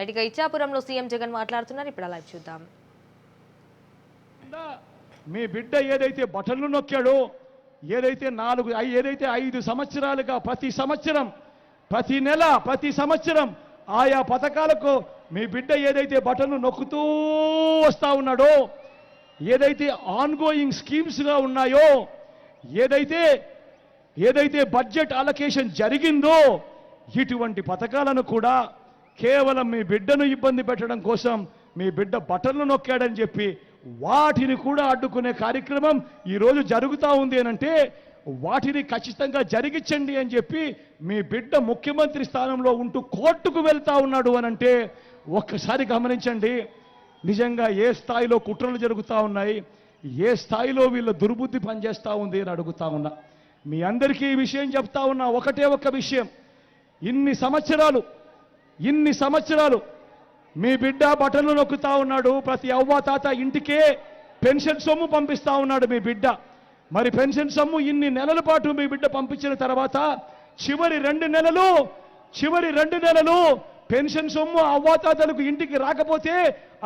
నటిగా ఇచ్చాపురంలో సీఎం జగన్ మాట్లాడుతున్నారు. ఇప్పుడు లైవ్ చూద్దాం. మీ బిడ్డ ఏదైతే బటన్లు నొక్కాడో ఏదైతే నాలుగు ఏదైతే ఐదు సంవత్సరాలుగా ప్రతి సంవత్సరం ప్రతి నెల ప్రతి సంవత్సరం ఆయా పథకాలకు మీ బిడ్డ ఏదైతే బటన్లు నొక్కుతూ వస్తా ఉన్నాడో ఏదైతే ఆన్గోయింగ్ స్కీమ్స్గా ఉన్నాయో ఏదైతే ఏదైతే బడ్జెట్ అలొకేషన్ జరిగిందో ఇటువంటి పథకాలను కూడా కేవలం మీ బిడ్డను ఇబ్బంది పెట్టడం కోసం మీ బిడ్డ బటన్లు నొక్కాడని చెప్పి వాటిని కూడా అడ్డుకునే కార్యక్రమం ఈరోజు జరుగుతూ ఉంది అనంటే వాటిని ఖచ్చితంగా జరిగించండి అని చెప్పి మీ బిడ్డ ముఖ్యమంత్రి స్థానంలో ఉంటూ కోర్టుకు వెళ్తా ఉన్నాడు అనంటే ఒక్కసారి గమనించండి. నిజంగా ఏ స్థాయిలో కుట్రలు జరుగుతూ ఉన్నాయి ఏ స్థాయిలో వీళ్ళ దుర్బుద్ధి పనిచేస్తూ ఉంది అని అడుగుతా ఉన్నా. మీ అందరికీ ఈ విషయం చెప్తా ఉన్నా. ఒకటే ఒక్క విషయం. ఇన్ని సంవత్సరాలు ఇన్ని సంవత్సరాలు మీ బిడ్డ బటన్లు నొక్కుతా ఉన్నాడు ప్రతి అవ్వ తాత ఇంటికే పెన్షన్ సొమ్ము పంపిస్తా ఉన్నాడు మీ బిడ్డ. మరి పెన్షన్ సొమ్ము ఇన్ని నెలల పాటు మీ బిడ్డ పంపించిన తర్వాత చివరి రెండు నెలలు చివరి రెండు నెలలు పెన్షన్ సొమ్ము అవ్వాతాతలకు ఇంటికి రాకపోతే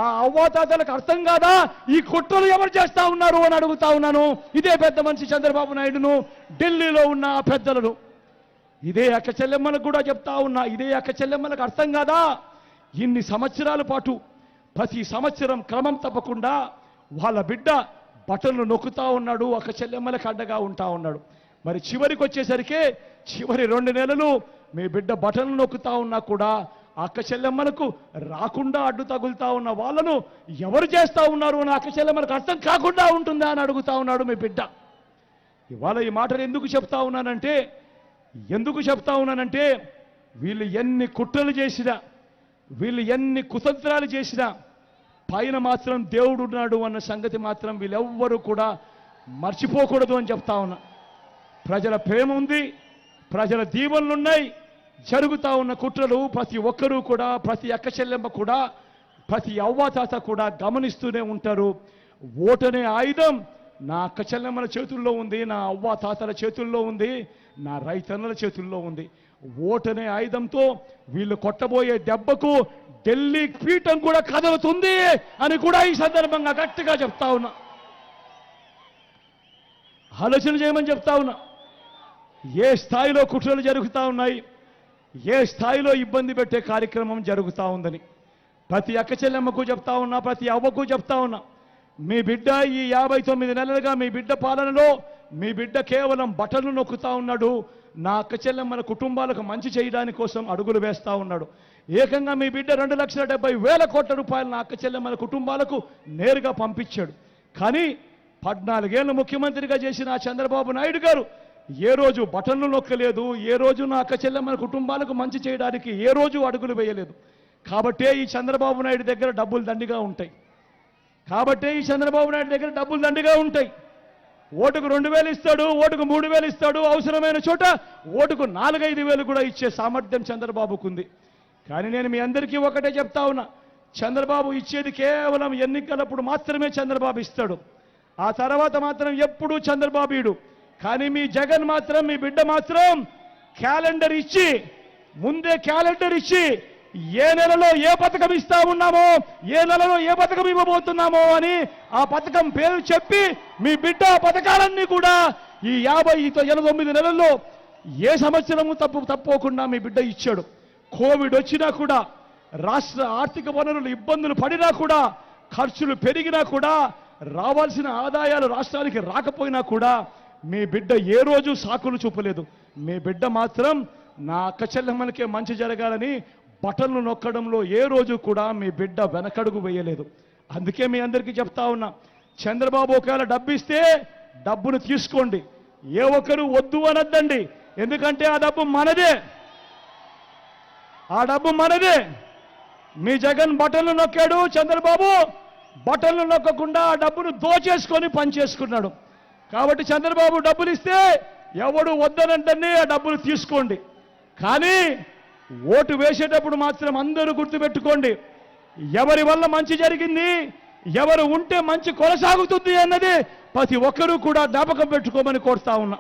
ఆ అవ్వాతాతలకు అర్థం కాదా? ఈ కుట్రలు ఎవరు చేస్తా ఉన్నారు అని అడుగుతా ఉన్నాను. ఇదే పెద్ద మనిషి చంద్రబాబు నాయుడును ఢిల్లీలో ఉన్న ఆ పెద్దలను. ఇదే అక్క చెల్లెమ్మలకు కూడా చెప్తా ఉన్నా ఇదే అక్క చెల్లెమ్మలకు అర్థం కాదా? ఇన్ని సంవత్సరాల పాటు ప్రతి సంవత్సరం క్రమం తప్పకుండా వాళ్ళ బిడ్డ బటన్లు నొక్కుతా ఉన్నాడు అక్క చెల్లెమ్మలకు అడ్డగా ఉంటా ఉన్నాడు. మరి చివరికి వచ్చేసరికి చివరి రెండు నెలలు మీ బిడ్డ బటన్లు నొక్కుతా ఉన్నా కూడా అక్క చెల్లెమ్మలకు రాకుండా అడ్డు తగులుతా ఉన్న వాళ్ళను ఎవరు చేస్తా ఉన్నారు అని అక్క చెల్లెమ్మలకు అర్థం కాకుండా ఉంటుందా అని అడుగుతా ఉన్నాడు మీ బిడ్డ. ఇవాళ ఈ మాటలు ఎందుకు చెప్తా ఉన్నానంటే ఎందుకు చెప్తా ఉన్నానంటే వీళ్ళు ఎన్ని కుట్రలు చేసినా వీళ్ళు ఎన్ని కుతంత్రాలు చేసినా పైన మాత్రం దేవుడు ఉన్నాడు అన్న సంగతి మాత్రం వీళ్ళెవ్వరూ కూడా మర్చిపోకూడదు అని చెప్తా ఉన్నా. ప్రజల ప్రేమ ఉంది ప్రజల దీవెనలున్నాయి జరుగుతూ ఉన్న కుట్రలు ప్రతి ఒక్కరూ కూడా ప్రతి అక్క చెల్లెమ్మ కూడా ప్రతి అవ్వాతాత కూడా గమనిస్తూనే ఉంటారు. ఓటనే ఆయుధం నా అక్క చెల్లెమ్మల చేతుల్లో ఉంది నా అవ్వ తాతల చేతుల్లో ఉంది నా రైతన్నల చేతుల్లో ఉంది. ఓటనే ఆయుధంతో వీళ్ళు కొట్టబోయే దెబ్బకు ఢిల్లీ పీఠం కూడా కదులుతుంది అని కూడా ఈ సందర్భంగా గట్టిగా చెప్తా ఉన్నా. ఆలోచన చేయమని చెప్తా ఉన్నా. ఏ స్థాయిలో కుట్రలు జరుగుతూ ఉన్నాయి ఏ స్థాయిలో ఇబ్బంది పెట్టే కార్యక్రమం జరుగుతూ ఉందని. ప్రతి అక్క చెల్లెమ్మకు చెప్తా ఉన్నా ప్రతి అవ్వకు చెప్తా ఉన్నా. మీ బిడ్డ ఈ యాభై తొమ్మిది నెలలుగా మీ బిడ్డ పాలనలో మీ బిడ్డ కేవలం బటన్లు నొక్కుతా ఉన్నాడు. నా అక్క చెల్లెమ్మల కుటుంబాలకు మంచి చేయడానికి కోసం అడుగులు వేస్తూ ఉన్నాడు. ఏకంగా మీ బిడ్డ రెండు లక్షల డెబ్బై వేల కోట్ల రూపాయలు నా అక్క చెల్లెమ్మల కుటుంబాలకు నేరుగా పంపించాడు. కానీ పద్నాలుగేళ్ళు ముఖ్యమంత్రిగా చేసిన చంద్రబాబు నాయుడు గారు ఏ రోజు బటన్లు నొక్కలేదు ఏ రోజు నా అక్క చెల్లెమ్మల కుటుంబాలకు మంచి చేయడానికి ఏ రోజు అడుగులు వేయలేదు. కాబట్టే ఈ చంద్రబాబు నాయుడు దగ్గర డబ్బులు దండిగా ఉంటాయి. కాబట్టి ఈ చంద్రబాబు నాయుడు దగ్గర డబ్బులు దండిగా ఉంటాయి. ఓటుకు రెండు వేలు ఇస్తాడు ఓటుకు మూడు వేలు ఇస్తాడు అవసరమైన చోట ఓటుకు నాలుగైదు వేలు కూడా ఇచ్చే సామర్థ్యం చంద్రబాబుకు ఉంది. కానీ నేను మీ అందరికీ ఒకటే చెప్తా ఉన్నా చంద్రబాబు ఇచ్చేది కేవలం ఎన్నికలప్పుడు మాత్రమే చంద్రబాబు ఇస్తాడు. ఆ తర్వాత మాత్రం ఎప్పుడూ చంద్రబాబు ఇడు. కానీ మీ జగన్ మాత్రం మీ బిడ్డ మాత్రం క్యాలెండర్ ఇచ్చి ముందే క్యాలెండర్ ఇచ్చి ఏ నెలలో ఏ పథకం ఇస్తా ఉన్నామో ఏ నెలలో ఏ పథకం ఇవ్వబోతున్నామో అని ఆ పథకం పేరు చెప్పి మీ బిడ్డ ఆ పథకాలన్నీ కూడా ఈ యాభై ఎనభై తొమ్మిది నెలల్లో ఏ సంవత్సరము తప్పు తప్పకుండా మీ బిడ్డ ఇచ్చాడు. కోవిడ్ వచ్చినా కూడా రాష్ట్ర ఆర్థిక వనరులు ఇబ్బందులు పడినా కూడా ఖర్చులు పెరిగినా కూడా రావాల్సిన ఆదాయాలు రాష్ట్రానికి రాకపోయినా కూడా మీ బిడ్డ ఏ రోజు సాకులు చూపలేదు. మీ బిడ్డ మాత్రం నా అక్క చెల్లెమ్మలకే మంచి జరగాలని బటన్లు నొక్కడంలో ఏ రోజు కూడా మీ బిడ్డ వెనకడుగు వేయలేదు. అందుకే మీ అందరికీ చెప్తా ఉన్నా చంద్రబాబు ఒకవేళ డబ్బు ఇస్తే డబ్బును తీసుకోండి. ఏ ఒక్కరు వద్దు అనొద్దండి. ఎందుకంటే ఆ డబ్బు మనదే. ఆ డబ్బు మనదే. మీ జగన్ బటన్లు నొక్కాడు చంద్రబాబు. బటన్లు నొక్కకుండా ఆ డబ్బును దోచేసుకొని పనిచేసుకున్నాడు కాబట్టి చంద్రబాబు డబ్బులు ఇస్తే ఎవడు వద్దనంటే ఆ డబ్బులు తీసుకోండి. కానీ ఓటు వేసేటప్పుడు మాత్రం అందరూ గుర్తుపెట్టుకోండి. ఎవరి వల్ల మంచి జరిగింది ఎవరు ఉంటే మంచి కొనసాగుతుంది అన్నది ప్రతి ఒక్కరూ కూడా జ్ఞాపకం పెట్టుకోమని కోరుతా ఉన్నా.